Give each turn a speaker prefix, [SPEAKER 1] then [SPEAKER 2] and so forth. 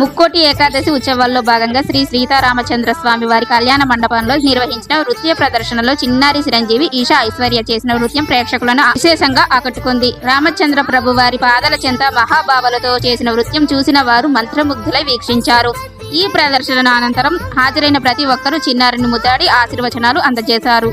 [SPEAKER 1] ముక్కోటి ఏకాదశి ఉత్సవాల్లో భాగంగా శ్రీ సీతారామచంద్ర స్వామి వారి కళ్యాణ మండపంలో నిర్వహించిన నృత్య ప్రదర్శనలో చిన్నారి చిరంజీవి ఈషా ఐశ్వర్య చేసిన నృత్యం ప్రేక్షకులను విశేషంగా ఆకట్టుకుంది. రామచంద్ర ప్రభు వారి పాదల చెంత మహాభావలతో చేసిన నృత్యం చూసిన వారు మంత్రముగ్ధులై వీక్షించారు. ఈ ప్రదర్శన అనంతరం హాజరైన ప్రతి ఒక్కరూ చిన్నారిని ముద్దాడి ఆశీర్వచనాలు అందజేశారు.